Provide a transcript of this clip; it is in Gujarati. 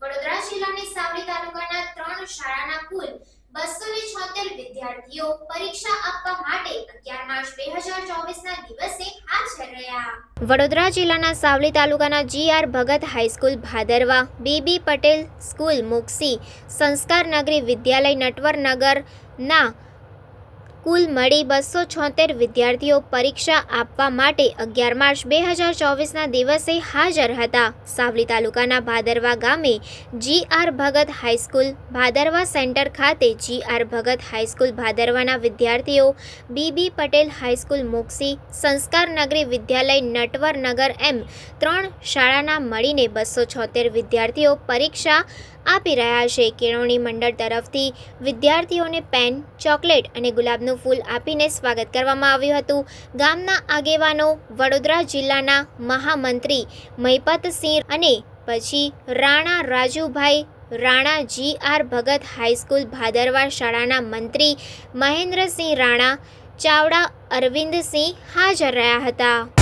વડોદરા જિલ્લાની સાવલી તાલુકાના ત્રણ શાળાના જિલ્લાના સાવલી તાલુકાના G R Bhagat high school Bhadarva B B Patel school, Muksi Sanskar Nagari Vidyalaya, નટવરનગરના કુલ મળી બસો છોતેર વિદ્યાર્થીઓ પરીક્ષા આપવા માટે અગિયાર માર્ચ બે હજાર ચોવીસના દિવસે હાજર હતા. સાવલી તાલુકાના ભાદરવા ગામે G R Bhagat high school, Bhadarva centre ખાતે જી આર ભગત હાઈસ્કૂલ ભાદરવાના વિદ્યાર્થીઓ બીબી પટેલ હાઈસ્કૂલ મોક્ષી સંસ્કાર નગરી વિદ્યાલય નટવરનગર એમ ત્રણ શાળાના મળીને બસો છોતેર વિદ્યાર્થીઓ પરીક્ષા આપી રહ્યા છે. કેળવણી મંડળ તરફથી વિદ્યાર્થીઓને પેન, ચોકલેટ અને ગુલાબનું ફૂલ આપીને સ્વાગત કરવામાં આવ્યું હતું. ગામના આગેવાનો વડોદરા જિલ્લાના મહામંત્રી મહિપતસિંહ અને પછી Rana Rajubhai Rana G R Bhagat high school Bhadarva શાળાના મંત્રી મહેન્દ્રસિંહ રાણા, ચાવડા અરવિંદસિંહ હાજર રહ્યા હતા.